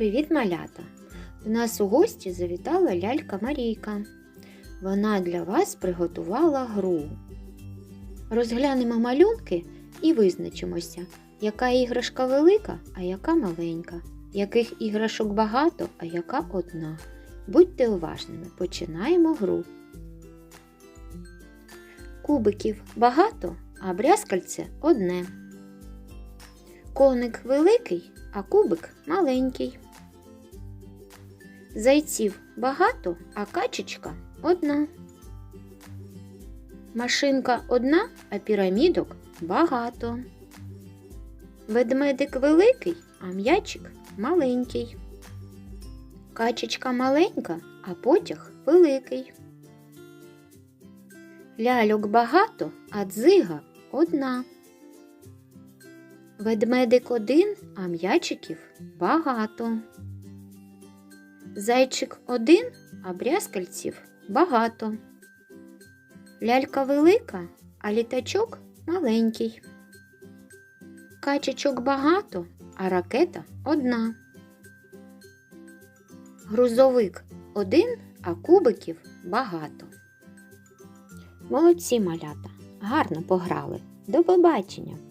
Привіт, малята! До нас у гості завітала лялька Марійка. Вона для вас приготувала гру. Розглянемо малюнки і визначимося, яка іграшка велика, а яка маленька, яких іграшок багато, а яка одна. Будьте уважними, починаємо гру. Кубиків багато, а брязкальце одне. Коник великий, а кубик маленький. Зайців багато, а качечка одна. Машинка одна, а пірамідок багато. Ведмедик великий, а м'ячик маленький. Качечка маленька, а потяг великий. Ляльок багато, а дзига одна. Ведмедик один, а м'ячиків багато. Зайчик один, а брязкальців багато. Лялька велика, а літачок маленький. Качечок багато, а ракета одна. Грузовик один, а кубиків багато. Молодці малята, гарно пограли. До побачення!